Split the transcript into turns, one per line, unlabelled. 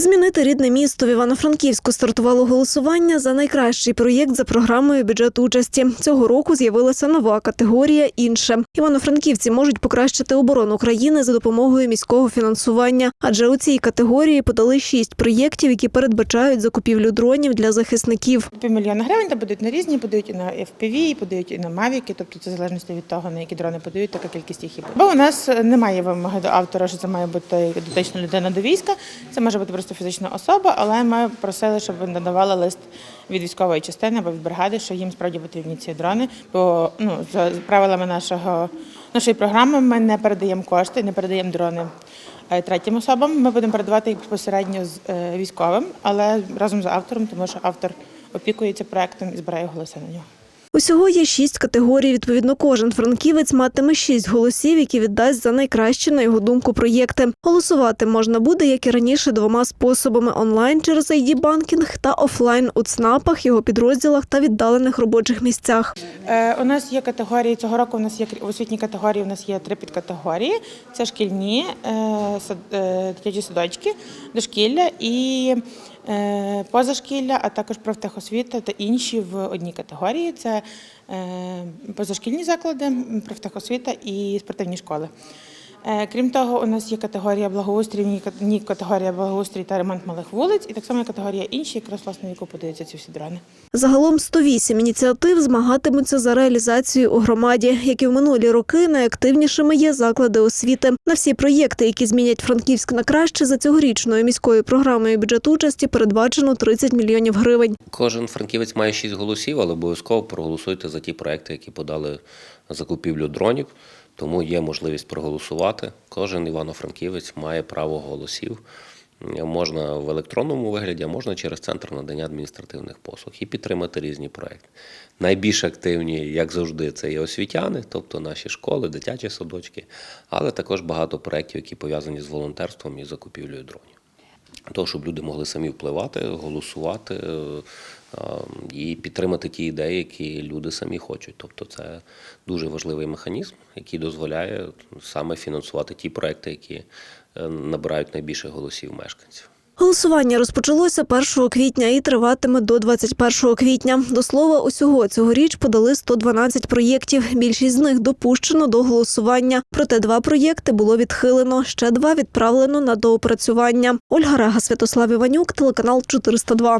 Змінити рідне місто в Івано-Франківську стартувало голосування за найкращий проєкт за програмою бюджет участі. Цього року з'явилася нова категорія інше. Івано-франківці можуть покращити оборону країни за допомогою міського фінансування. Адже у цій категорії подали шість проєктів, які передбачають закупівлю дронів для захисників.
Півмільйона гривень та подають на різні, подають і на FPV, подають і на Mavic, тобто це в залежності від того, на які дрони подають, така кількість їх і буде. Бо у нас немає вимоги до автора, що це має бути дотична людина до війська. Це може бути просто фізична особа, але ми просили, щоб надавали лист від військової частини або від бригади, що їм справді потрібні ці дрони. Бо ну за правилами нашого нашої програми ми не передаємо кошти, не передаємо дрони. е, Третім особам ми будемо передавати їх безпосередньо з е, військовим, але разом з автором, тому що автор опікується проектом і збирає голоси на нього.
Усього є шість категорій. Відповідно, кожен франківець матиме шість голосів, які віддасть за найкращі, на його думку, проєкти. Голосувати можна буде, як і раніше, двома способами: онлайн через ID банкінг та офлайн у ЦНАПах, його підрозділах та віддалених робочих місцях.
Е, у нас є категорії цього року. У нас є в категорії. У нас є три підкатегорії: це шкільні, е, е, дитячі садочки, дошкілля і позашкілля, а також профтехосвіта та інші в одній категорії. Це е, позашкільні заклади, профтехосвіта і спортивні школи. Е, Крім того, у нас є категорія благоустрій, ні кат- категорія благоустрій та ремонт малих вулиць, і так само категорія інші, якраз власне яку подаються ці всі дрони.
Загалом 108 ініціатив змагатимуться за реалізацію у громаді. Як і в минулі роки, найактивнішими є заклади освіти. На всі проєкти, які змінять Франківськ на краще, за цьогорічною міською програмою бюджет участі передбачено 30 мільйонів гривень.
Кожен франківець має шість голосів, але обов'язково проголосуйте за ті проекти, які подали на закупівлю дронів. Тому є можливість проголосувати. Кожен івано-франківець має право голосів. Можна в електронному вигляді, а можна через центр надання адміністративних послуг і підтримати різні проекти. Найбільш активні, як завжди, це є освітяни, тобто наші школи, дитячі садочки, але також багато проєктів, які пов'язані з волонтерством і закупівлею дронів. Того, щоб люди могли самі впливати, голосувати е, і підтримати ті ідеї, які люди самі хочуть. Тобто це дуже важливий механізм, який дозволяє саме фінансувати ті проекти, які е, набирають найбільше голосів мешканців.
Голосування розпочалося 1 квітня і триватиме до 21 квітня. До слова, усього цьогоріч подали 112 проєктів. Більшість з них допущено до голосування. Проте два проєкти було відхилено. Ще два відправлено на доопрацювання. Ольга Рега, Святослав Іванюк, телеканал 402.